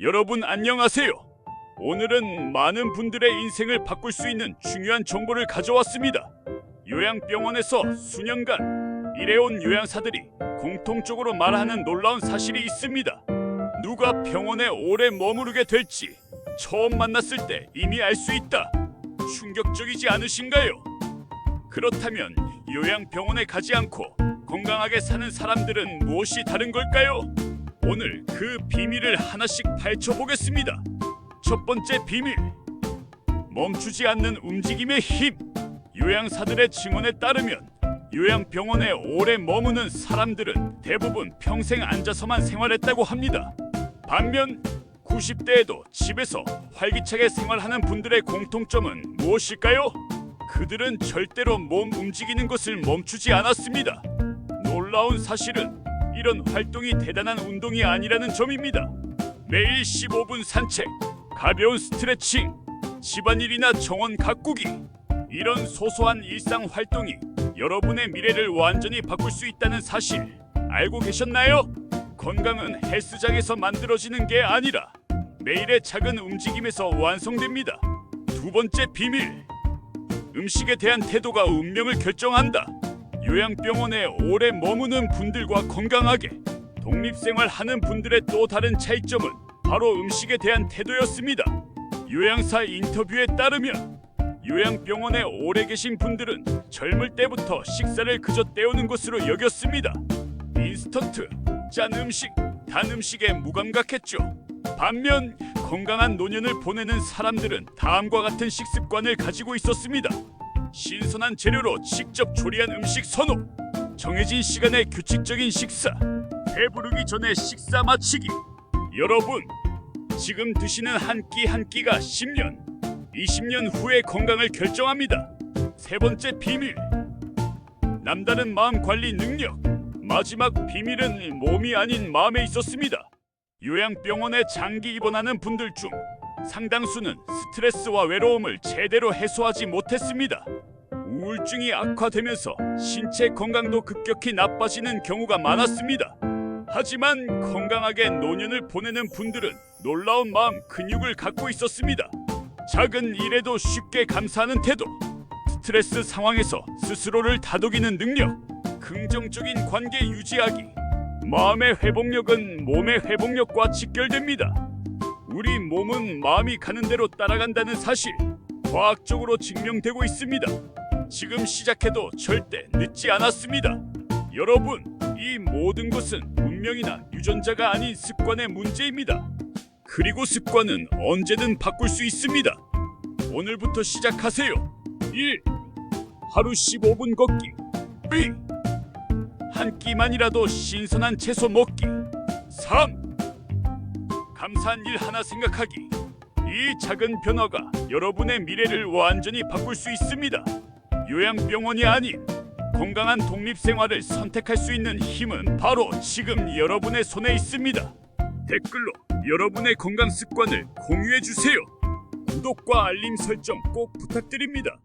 여러분 안녕하세요. 오늘은 많은 분들의 인생을 바꿀 수 있는 중요한 정보를 가져왔습니다. 요양병원에서 수년간 일해온 요양사들이 공통적으로 말하는 놀라운 사실이 있습니다. 누가 병원에 오래 머무르게 될지 처음 만났을 때 이미 알 수 있다. 충격적이지 않으신가요? 그렇다면 요양병원에 가지 않고 건강하게 사는 사람들은 무엇이 다른 걸까요? 오늘 그 비밀을 하나씩 파헤쳐 보겠습니다. 첫 번째 비밀. 멈추지 않는 움직임의 힘. 요양사들의 증언에 따르면 요양병원에 오래 머무는 사람들은 대부분 평생 앉아서만 생활했다고 합니다. 반면 90대에도 집에서 활기차게 생활하는 분들의 공통점은 무엇일까요? 그들은 절대로 몸 움직이는 것을 멈추지 않았습니다. 놀라운 사실은 이런 활동이 대단한 운동이 아니라는 점입니다. 매일 15분 산책, 가벼운 스트레칭, 집안일이나 정원 가꾸기 이런 소소한 일상 활동이 여러분의 미래를 완전히 바꿀 수 있다는 사실 알고 계셨나요? 건강은 헬스장에서 만들어지는 게 아니라 매일의 작은 움직임에서 완성됩니다. 두 번째 비밀. 음식에 대한 태도가 운명을 결정한다. 요양병원에 오래 머무는 분들과 건강하게 독립생활하는 분들의 또 다른 차이점은 바로 음식에 대한 태도였습니다. 요양사 인터뷰에 따르면 요양병원에 오래 계신 분들은 젊을 때부터 식사를 그저 때우는 것으로 여겼습니다. 인스턴트, 짠 음식, 단 음식에 무감각했죠. 반면 건강한 노년을 보내는 사람들은 다음과 같은 식습관을 가지고 있었습니다. 신선한 재료로 직접 조리한 음식 선호, 정해진 시간에 규칙적인 식사, 배부르기 전에 식사 마치기. 여러분, 지금 드시는 한 끼 한 끼가 10년, 20년 후의 건강을 결정합니다. 세 번째 비밀. 남다른 마음 관리 능력. 마지막 비밀은 몸이 아닌 마음에 있었습니다. 요양병원에 장기 입원하는 분들 중 상당수는 스트레스와 외로움을 제대로 해소하지 못했습니다. 우울증이 악화되면서 신체 건강도 급격히 나빠지는 경우가 많았습니다. 하지만 건강하게 노년을 보내는 분들은 놀라운 마음 근육을 갖고 있었습니다. 작은 일에도 쉽게 감사하는 태도, 스트레스 상황에서 스스로를 다독이는 능력, 긍정적인 관계 유지하기, 마음의 회복력은 몸의 회복력과 직결됩니다. 우리 몸은 마음이 가는 대로 따라간다는 사실 과학적으로 증명되고 있습니다. 지금 시작해도 절대 늦지 않았습니다. 여러분, 이 모든 것은 운명이나 유전자가 아닌 습관의 문제입니다. 그리고 습관은 언제든 바꿀 수 있습니다. 오늘부터 시작하세요. 1. 하루 15분 걷기. 2. 한 끼만이라도 신선한 채소 먹기. 3. 감사한 일 하나 생각하기. 이 작은 변화가 여러분의 미래를 완전히 바꿀 수 있습니다. 요양병원이 아닌 건강한 독립 생활을 선택할 수 있는 힘은 바로 지금 여러분의 손에 있습니다. 댓글로 여러분의 건강 습관을 공유해 주세요. 구독과 알림 설정 꼭 부탁드립니다.